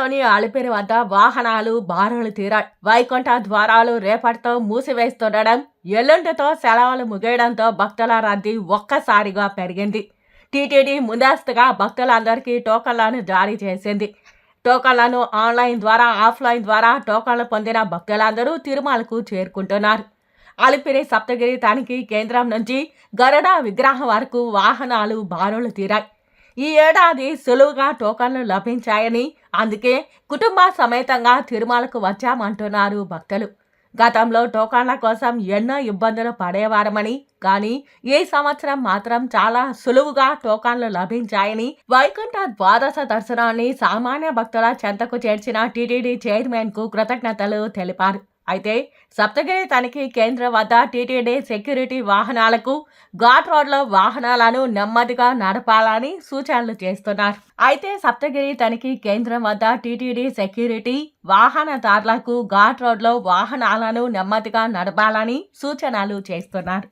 నగరంలోని అలిపిరి వద్ద వాహనాలు బారులు తీరాయి. వైకుంఠ ద్వారాలు రేపటితో మూసివేస్తుండడం ఎల్లుండితో సెలవులు ముగియడంతో భక్తుల రద్దీ ఒక్కసారిగా పెరిగింది. టీటీడీ ముందస్తుగా భక్తులందరికీ టోకన్లను జారీ చేసింది. టోకన్లను ఆన్లైన్ ద్వారా ఆఫ్లైన్ ద్వారా టోకన్లు పొందిన భక్తులందరూ తిరుమలకు చేరుకుంటున్నారు. అలిపిరి సప్తగిరి తనిఖీ కేంద్రం నుంచి గరుడ విగ్రహం వరకు వాహనాలు బారులు తీరాయి. ఈ ఏడాది సులువుగా టోకన్లు లభించాయని అందుకే కుటుంబ సమేతంగా తిరుమలకు వచ్చామంటున్నారు భక్తులు. గతంలో టోకన్ల కోసం ఎన్నో ఇబ్బందులు పడేవారమని కానీ ఈ సంవత్సరం మాత్రం చాలా సులువుగా టోకన్లు లభించాయని వైకుంఠ ద్వాదశ దర్శనాన్ని సామాన్య భక్తుల చెంతకు చేర్చిన టీటీడీ చైర్మన్కు కృతజ్ఞతలు తెలిపారు. అయితే సప్తగిరి తనిఖీ కేంద్రం వద్ద టీటీడీ సెక్యూరిటీ వాహనాలకు ఘాట్ రోడ్లో వాహనాలను నెమ్మదిగా నడపాలని సూచనలు చేస్తున్నారు. అయితే సప్తగిరి తనిఖీ కేంద్రం వద్ద టీటీడీ సెక్యూరిటీ వాహనదారులకు ఘాట్ రోడ్లో వాహనాలను నెమ్మదిగా నడపాలని సూచనలు చేస్తున్నారు.